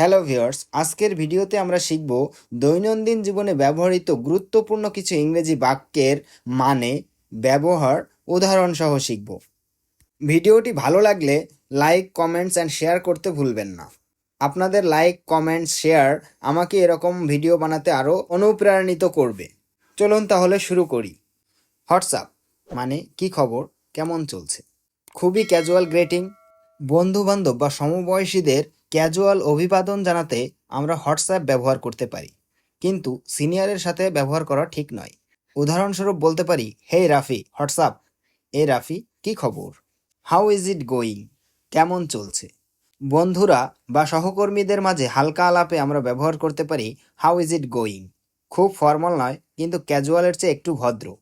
Hello viewers আজকের ভিডিওতে আমরা শিখব দৈনন্দিন জীবনে ব্যবহৃত গুরুত্বপূর্ণ কিছু ইংরেজি বাক্যের মানে ব্যবহার, উদাহরণ সহ শিখব। ভিডিওটি ভালো লাগলে লাইক কমেন্টস অ্যান্ড শেয়ার করতে ভুলবেন না। আপনাদের লাইক কমেন্টস শেয়ার আমাকে এরকম ভিডিও বানাতে আরও অনুপ্রাণিত করবে। চলুন তাহলে শুরু করি। হোয়াটসঅ্যাপ মানে কি খবর, কেমন চলছে? খুবই ক্যাজুয়াল গ্রেটিং বন্ধু বান্ধব বা সমবয়সীদের ক্যাজুয়াল অভিবাদন জানাতে আমরা হোয়াটসঅ্যাপ ব্যবহার করতে পারি। কিন্তু সিনিয়রের সাথে ব্যবহার করা ঠিক নয়। উদাহরণস্বরূপ বলতে পারি হে রাফি, হোয়াটসঅ্যাপ? এ রাফি, কি খবর? How is it going? কেমন চলছে? বন্ধুরা বা সহকর্মীদের মাঝে হালকা আলাপে আমরা ব্যবহার করতে পারি, হাউ ইজ ইট গোয়িং? খুব ফর্মাল নয়, কিন্তু ক্যাজুয়ালের চেয়ে একটু ভদ্র।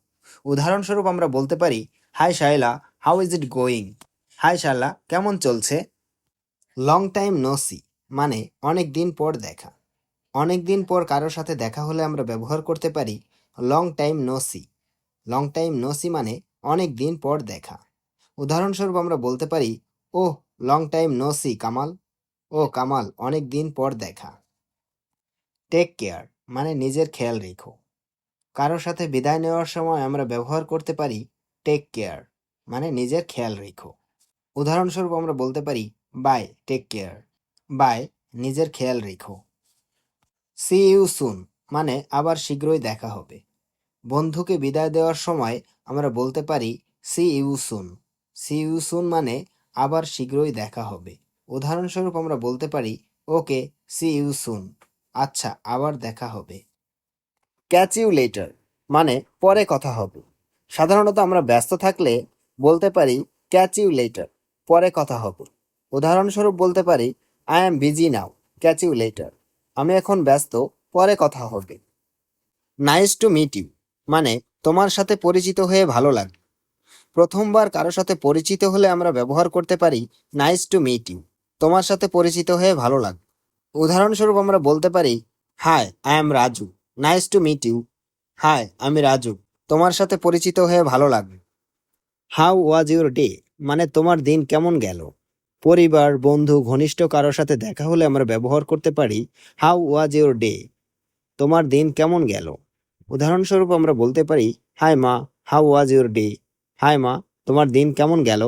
উদাহরণস্বরূপ আমরা বলতে পারি, hi Shaila how is it going? Hi Shaila কেমন চলছে? লং টাইম নো সি মানে অনেক দিন পর দেখা। অনেক দিন পর কারোর সাথে দেখা হলে আমরা ব্যবহার করতে পারি long time no see long time no see মানে অনেক দিন পর দেখা। উদাহরণস্বরূপ আমরা বলতে পারি ও long time no see Kamal. ও, কামাল, অনেক দিন পর দেখা। টেক কেয়ার মানে নিজের খেয়াল রেখো। কারোর সাথে বিদায় নেওয়ার সময় আমরা ব্যবহার করতে পারি টেক কেয়ার মানে নিজের খেয়াল রেখো। উদাহরণস্বরূপ আমরা বলতে পারি বাই টেক কেয়ার বাই নিজের খেয়াল রেখো। সি ইউ সুন মানে আবার শীঘ্রই দেখা হবে। বন্ধুকে বিদায় দেওয়ার সময় আমরা বলতে পারি see you soon see you soon মানে আবার শীঘ্রই দেখা হবে। উদাহরণস্বরূপ আমরা বলতে পারি, ওকে সি ইউ সুন আচ্ছা আবার দেখা হবে। ক্যাচ ইউ লেটার মানে পরে কথা হবে। সাধারণত আমরা ব্যস্ত থাকলে বলতে পারি ক্যাচ ইউ লেটার পরে কথা হবে। উদাহরণস্বরূপ বলতে পারি I am busy now catch you later আমি এখন ব্যস্ত, পরে কথা হবে। নাইস টু মিট ইউ মানে তোমার সাথে পরিচিত হয়ে ভালো লাগে প্রথমবার কারোর সাথে পরিচিত হলে আমরা ব্যবহার করতে পারি নাইস টু মিট ইউ তোমার সাথে পরিচিত হয়ে ভালো লাগে উদাহরণস্বরূপ আমরা বলতে পারি hi I am Raju nice to meet you hi আমি রাজু। তোমার সাথে পরিচিত হয়ে ভালো লাগবে হাউ ওয়াজ ইউর ডে মানে তোমার দিন কেমন গেল? পরিবার, বন্ধু, ঘনিষ্ঠ কারোর সাথে দেখা হলে আমরা ব্যবহার করতে পারি হাউ ওয়াজ ইউর ডে তোমার দিন কেমন গেল? উদাহরণস্বরূপ আমরা বলতে পারি হাই মা how was your day hi মা, তোমার দিন কেমন গেল?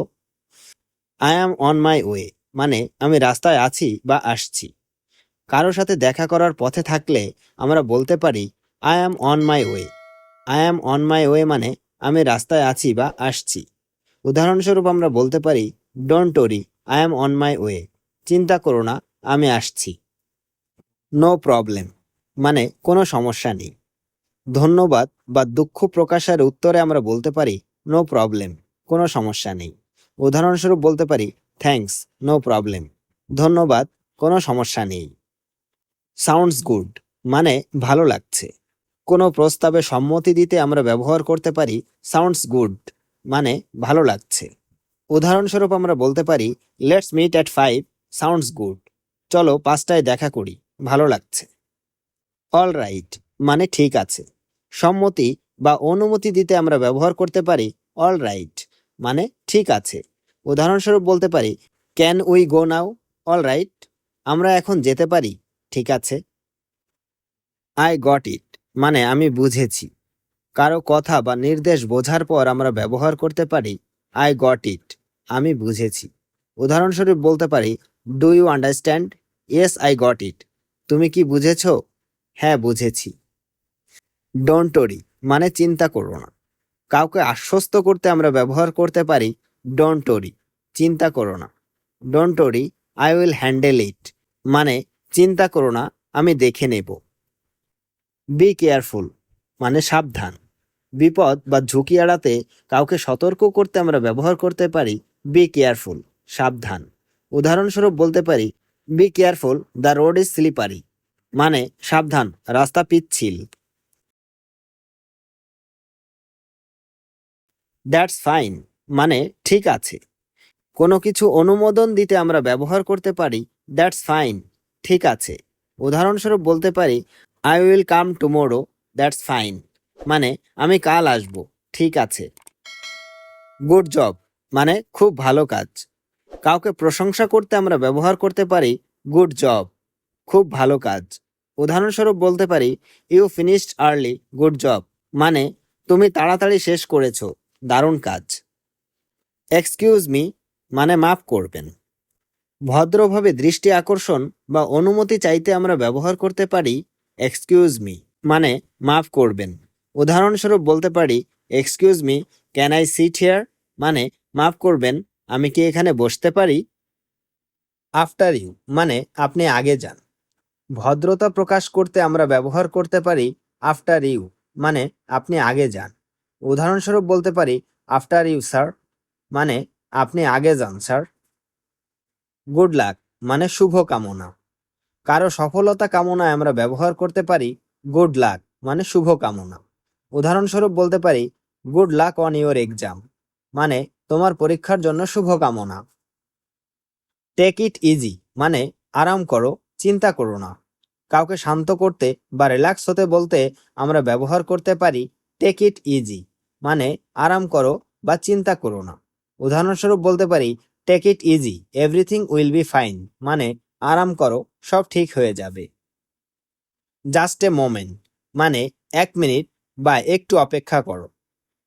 I am on my way মানে আমি রাস্তায় আছি বা আসছি। কারোর সাথে দেখা করার পথে থাকলে আমরা বলতে পারি I am on my way I am on my way মানে আমি রাস্তায় আছি বা আসছি। উদাহরণস্বরূপ আমরা বলতে পারি don't worry I am on my way চিন্তা করো না, আমি আসছি। নো প্রবলেম মানে কোনো সমস্যা নেই। ধন্যবাদ বা দুঃখ প্রকাশের উত্তরে আমরা বলতে পারি নো প্রবলেম কোনো সমস্যা নেই। উদাহরণস্বরূপ বলতে পারি থ্যাঙ্কস নো প্রবলেম ধন্যবাদ, কোনো সমস্যা নেই। সাউন্ডস গুড মানে ভালো লাগছে। কোনো প্রস্তাবে সম্মতি দিতে আমরা ব্যবহার করতে পারি সাউন্ডস গুড মানে ভালো লাগছে। উদাহরণস্বরূপ আমরা বলতে পারি let's meet at five sounds good চলো পাঁচটায় দেখা করি, ভালো লাগছে। অল রাইট মানে ঠিক আছে। সম্মতি বা অনুমতি দিতে আমরা ব্যবহার করতে পারি অল রাইট মানে ঠিক আছে। উদাহরণস্বরূপ বলতে পারি can we go now all right আমরা এখন যেতে পারি, ঠিক আছে। আই গট ইট মানে আমি বুঝেছি। কারও কথা বা নির্দেশ বোঝার পর আমরা ব্যবহার করতে পারি আই গট ইট আমি বুঝেছি। উদাহরণস্বরূপ বলতে পারি do you understand yes I got it তুমি কি বুঝেছ? হ্যাঁ বুঝেছি। ডোন্ট ওরি মানে চিন্তা করো না। কাউকে আশ্বস্ত করতে আমরা ব্যবহার করতে পারি ডোন্ট ওরি চিন্তা করো না। Don't worry I will handle ইট মানে চিন্তা করো না, আমি দেখে নেব। বি কেয়ারফুল মানে সাবধান। বিপদ বা ঝুঁকি এড়াতে কাউকে সতর্ক করতে আমরা ব্যবহার করতে পারি বি কেয়ারফুল সাবধান। উদাহরণস্বরূপ বলতে পারি be careful the road is slippery মানে সাবধান, রাস্তা পিচ্ছিল। দ্যাটস ফাইন মানে ঠিক আছে। কোনো কিছু অনুমোদন দিতে আমরা ব্যবহার করতে পারি দ্যাটস ফাইন ঠিক আছে। উদাহরণস্বরূপ বলতে পারি I will come tomorrow that's fine মানে আমি কাল আসব। ঠিক আছে। গুড জব মানে খুব ভালো কাজ। কাউকে প্রশংসা করতে আমরা ব্যবহার করতে পারি, গুড জব, খুব ভালো কাজ। উদাহরণস্বরূপ বলতে পারি you finished early good job মানে তুমি তাড়াতাড়ি শেষ করেছ, দারুণ কাজ। এক্সকিউজ মি মানে মাফ করবেন। ভদ্রভাবে দৃষ্টি আকর্ষণ বা অনুমতি চাইতে আমরা ব্যবহার করতে পারি এক্সকিউজ মি মানে মাফ করবেন। উদাহরণস্বরূপ বলতে পারি excuse me can I sit here মানে মাফ করবেন, আমি কি এখানে বসতে পারি? আফটার ইউ মানে আপনি আগে যান। ভদ্রতা প্রকাশ করতে আমরা ব্যবহার করতে পারি আফটার ইউ মানে আপনি আগে যান। উদাহরণস্বরূপ বলতে পারি আফটার ইউ স্যার মানে আপনি আগে যান স্যার গুড লাক মানে শুভ কামনা। কারও সফলতা কামনায় আমরা ব্যবহার করতে পারি গুড লাক মানে শুভ কামনা। উদাহরণস্বরূপ বলতে পারি good luck on your exam মানে তোমার পরীক্ষার জন্য শুভ কামনা টেক ইট ইজি মানে আরাম করো, চিন্তা করো না। কাউকে শান্ত করতে বা রিল্যাক্স হতে বলতে আমরা ব্যবহার করতে পারি টেক ইট ইজি মানে আরাম করো বা চিন্তা করো না। উদাহরণস্বরূপ বলতে পারি take it easy everything will be fine মানে আরাম করো, সব ঠিক হয়ে যাবে। জাস্ট এ মোমেন্ট মানে এক মিনিট বা একটু অপেক্ষা করো।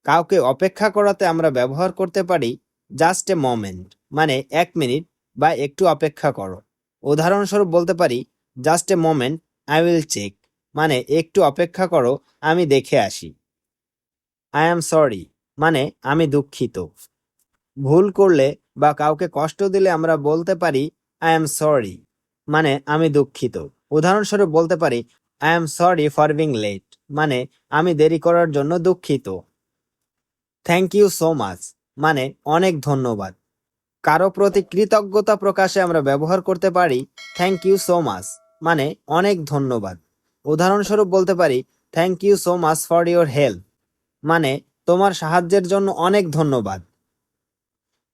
কাউকে অপেক্ষা করাতে আমরা ব্যবহার করতে পারি জাস্ট এ মোমেন্ট মানে এক মিনিট বা একটু অপেক্ষা করো। উদাহরণস্বরূপ বলতে পারি just a moment I will check মানে একটু অপেক্ষা করো, আমি দেখে আসি। আই অ্যাম সরি মানে আমি দুঃখিত। ভুল করলে বা কাউকে কষ্ট দিলে আমরা বলতে পারি আই অ্যাম সরি মানে আমি দুঃখিত। উদাহরণস্বরূপ বলতে পারি I am sorry for being late মানে আমি দেরি করার জন্য দুঃখিত। থ্যাংক ইউ সো মাচ মানে অনেক ধন্যবাদ। কারও প্রতি কৃতজ্ঞতা প্রকাশে আমরা ব্যবহার করতে পারি থ্যাংক ইউ সো মাচ মানে অনেক ধন্যবাদ। উদাহরণস্বরূপ বলতে পারি thank you so much for your help মানে তোমার সাহায্যের জন্য অনেক ধন্যবাদ।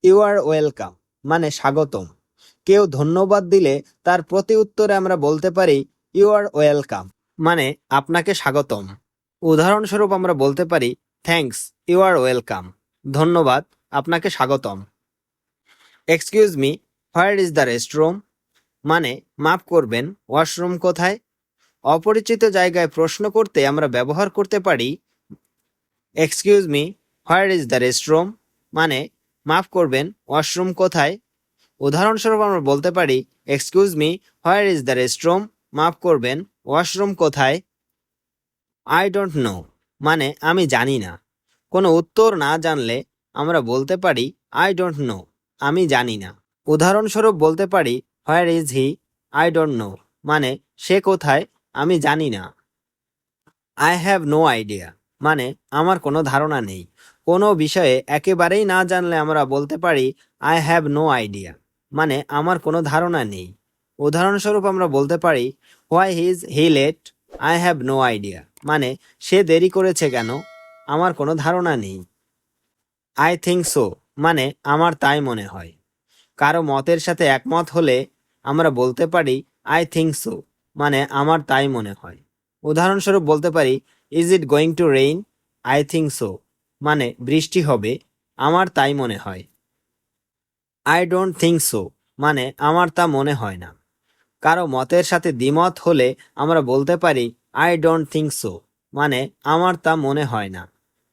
ইউ আর ওয়েলকাম মানে স্বাগতম। কেউ ধন্যবাদ দিলে তার প্রতি উত্তরে আমরা বলতে পারি ইউ আর ওয়েলকাম মানে আপনাকে স্বাগতম। উদাহরণস্বরূপ আমরা বলতে পারি থ্যাঙ্কস ইউ আর ওয়েলকাম ধন্যবাদ, আপনাকে স্বাগতম। Excuse me where is the restroom মানে মাফ করবেন ওয়াশরুম কোথায়? অপরিচিত জায়গায় প্রশ্ন করতে আমরা ব্যবহার করতে পারি excuse me where is the restroom মানে মাফ করবেন ওয়াশরুম কোথায়? উদাহরণস্বরূপ আমরা বলতে পারি excuse me where is the restroom মাফ করবেন ওয়াশরুম কোথায়? আই ডোন্ট নো মানে আমি জানি না। কোনো উত্তর না জানলে আমরা বলতে পারি আই ডোন্ট নো আমি জানি না। উদাহরণস্বরূপ বলতে পারি where is he I don't know মানে সে কোথায়? আমি জানি না। আই হ্যাভ নো আইডিয়া মানে আমার কোনো ধারণা নেই। কোনো বিষয়ে একেবারেই না জানলে আমরা বলতে পারি আই হ্যাভ নো আইডিয়া মানে আমার কোনো ধারণা নেই। উদাহরণস্বরূপ আমরা বলতে পারি why is he late I have no idea মানে সে দেরি করেছে কেন? আমার কোনো ধারণা নেই। আই থিঙ্ক সো মানে আমার তাই মনে হয়। কারও মতের সাথে একমত হলে আমরা বলতে পারি, আই থিঙ্ক সো মানে আমার তাই মনে হয়। উদাহরণস্বরূপ বলতে পারি, is it going to rain? I think so মানে বৃষ্টি হবে, আমার তাই মনে হয়। আই ডোন্ট থিঙ্ক সো মানে আমার তা মনে হয় না। কারও মতের সাথে দ্বিমত হলে আমরা বলতে পারি আই ডোন্ট থিঙ্ক সো মানে আমার তা মনে হয় না।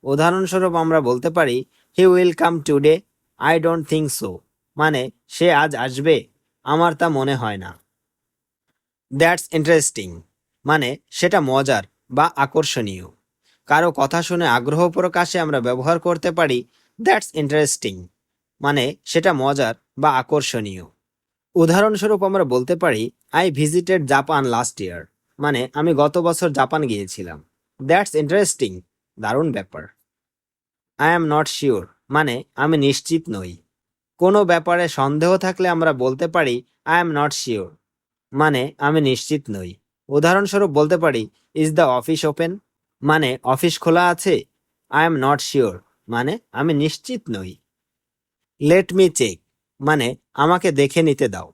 উদাহরণস্বরূপ আমরা বলতে পারি he will come today I don't think so মানে সে আজ আসবে, আমার তা মনে হয় না। দ্যাটস ইন্টারেস্টিং মানে সেটা মজার বা আকর্ষণীয়। কারও কথা শুনে আগ্রহ প্রকাশে আমরা ব্যবহার করতে পারি দ্যাটস ইন্টারেস্টিং মানে সেটা মজার বা আকর্ষণীয়। উদাহরণস্বরূপ আমরা বলতে পারি I visited Japan last year মানে আমি গত বছর জাপান গিয়েছিলাম। দ্যাটস ইন্টারেস্টিং দারুণ ব্যাপার। আই অ্যাম নট শিওর মানে আমি নিশ্চিত নই। কোনো ব্যাপারে সন্দেহ থাকলে আমরা বলতে পারি আই অ্যাম নট শিওর মানে আমি নিশ্চিত নই। উদাহরণস্বরূপ বলতে পারি ইজ দ্য অফিস ওপেন মানে অফিস খোলা আছে? আই এম নট শিওর মানে আমি নিশ্চিত নই। লেট মি চেক মানে আমাকে দেখে নিতে দাও।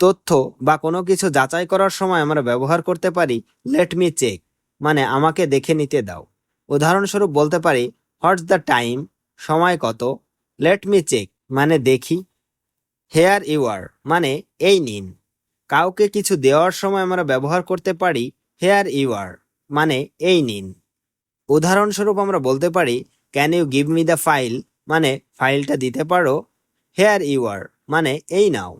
তথ্য বা কোনো কিছু যাচাই করার সময় আমরা ব্যবহার করতে পারি লেট মি চেক মানে আমাকে দেখে নিতে দাও। উদাহরণস্বরূপ বলতে পারি হোয়াটস দ্য টাইম সময় কত লেট মি চেক মানে দেখি হেয়ার ইউ আর মানে এই নিন। কাউকে কিছু দেওয়ার সময় আমরা ব্যবহার করতে পারি হেয়ার ইউ আর মানে এই নিন। উদাহরণস্বরূপ আমরা বলতে পারি can you give me the file মানে ফাইলটা দিতে পারো হেয়ার ইউ আর মানে এই নাও।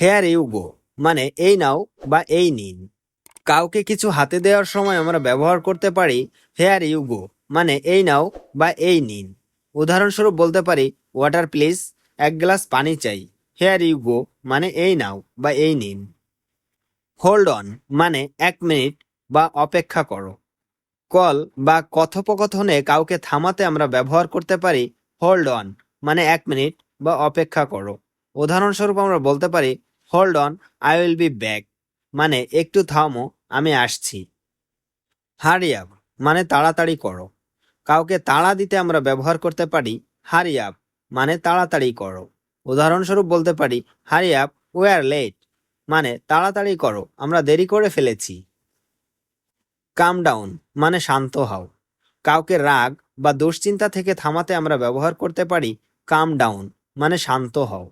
হেয়ার ইউ গো মানে এই নাও বা এই নিন। কাউকে কিছু হাতে দেওয়ার সময় আমরা ব্যবহার করতে পারি হেয়ার ইউ গো মানে এই নাও বা এই নিন। উদাহরণস্বরূপ বলতে পারি ওয়াটার প্লিজ এক গ্লাস পানি চাই। হেয়ার ইউ গো মানে এই নাও বা এই নিন। হোল্ড অন মানে এক মিনিট বা অপেক্ষা করো। কল বা কথোপকথনে কাউকে থামাতে আমরা ব্যবহার করতে পারি হোল্ড অন মানে এক মিনিট বা অপেক্ষা করো। উদাহরণস্বরূপ আমরা বলতে পারি hold on I will be back মানে একটু থামো, আমি আসছি। হারি আপ মানে তাড়াতাড়ি করো। কাউকে তাড়া দিতে আমরা ব্যবহার করতে পারি হারি আপ মানে তাড়াতাড়ি করো। উদাহরণস্বরূপ বলতে পারি হারি আপ আর লেট মানে তাড়াতাড়ি করো, আমরা দেরি করে ফেলেছি। কাম ডাউন মানে শান্ত হও। কাউকে রাগ বা দুশ্চিন্তা থেকে থামাতে আমরা ব্যবহার করতে পারি কাম ডাউন মানে শান্ত হও।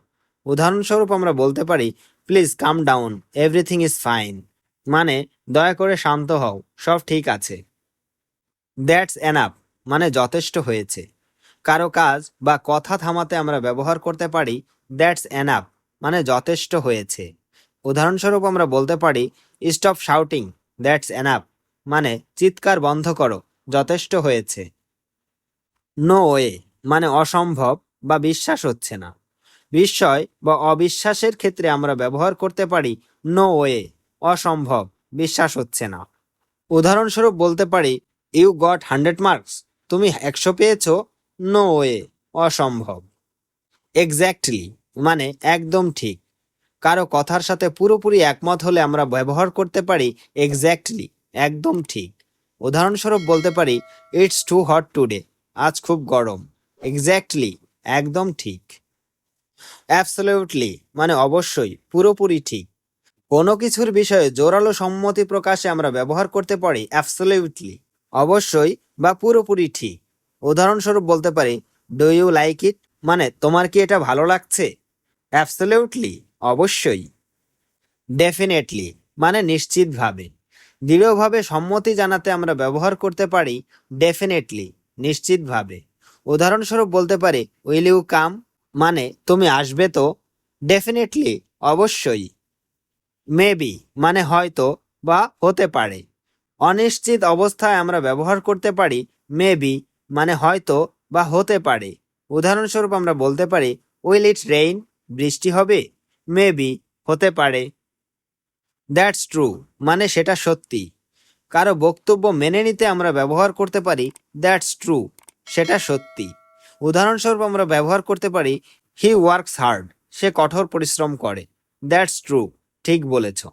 উদাহরণস্বরূপ আমরা বলতে পারি please calm down everything is fine মানে দয়া করে শান্ত হও, সব ঠিক আছে। দ্যাটস এনাফ মানে যথেষ্ট হয়েছে। কারও কাজ বা কথা থামাতে আমরা ব্যবহার করতে পারি দ্যাটস এনাফ মানে যথেষ্ট হয়েছে। উদাহরণস্বরূপ আমরা বলতে পারি স্টপ শাউটিং দ্যাটস এনাফ মানে চিৎকার বন্ধ করো, যথেষ্ট হয়েছে। নো ওয়ে মানে অসম্ভব বা বিশ্বাস হচ্ছে না। বিস্ময় বা অবিশ্বাসের ক্ষেত্রে আমরা ব্যবহার করতে পারি নো ওয়ে অসম্ভব বিশ্বাস হচ্ছে না উদাহরণস্বরূপ বলতে পারি ইউ গট হান্ড্রেড মার্কস তুমি একশো পেয়েছ নো ওয়ে অসম্ভব এক্স্যাক্টলি মানে একদম ঠিক। কারও কথার সাথে পুরোপুরি একমত হলে আমরা ব্যবহার করতে পারি এক্স্যাক্টলি একদম ঠিক। উদাহরণস্বরূপ বলতে পারি ইটস টু হট টুডে আজ খুব গরম। এক্স্যাক্টলি একদম ঠিক। অ্যাবসলিউটলি মানে অবশ্যই, পুরোপুরি ঠিক। কোনো কিছুর বিষয়ে জোরালো সম্মতি প্রকাশে আমরা ব্যবহার করতে পারি অ্যাবসলিউটলি অবশ্যই বা পুরোপুরি ঠিক। উদাহরণস্বরূপ বলতে পারি ডু ইউ লাইক ইট মানে তোমার কি এটা ভালো লাগছে? অ্যাবসলিউটলি অবশ্যই। ডেফিনেটলি মানে নিশ্চিতভাবে। দৃঢ়ভাবে সম্মতি জানাতে আমরা ব্যবহার করতে পারি ডেফিনেটলি নিশ্চিতভাবে। উদাহরণস্বরূপ বলতে পারি উইল ইউ কাম মানে তুমি আসবে তো? ডেফিনেটলি অবশ্যই। মেবি মানে হয়তো বা হতে পারে। অনিশ্চিত অবস্থায় আমরা ব্যবহার করতে পারি মেবি মানে হয়তো বা হতে পারে। উদাহরণস্বরূপ আমরা বলতে পারি উইল ইট রেইন বৃষ্টি হবে? মেবি হতে পারে। দ্যাটস ট্রু মানে সেটা সত্যি। কারও বক্তব্য মেনে নিতে আমরা ব্যবহার করতে পারি দ্যাটস ট্রু সেটা সত্যি। উদাহরণস্বরূপ আমরা ব্যবহার করতে পারি হি ওয়ার্কস হার্ড সে কঠোর পরিশ্রম করে। দ্যাটস ট্রু ঠিক বলেছ।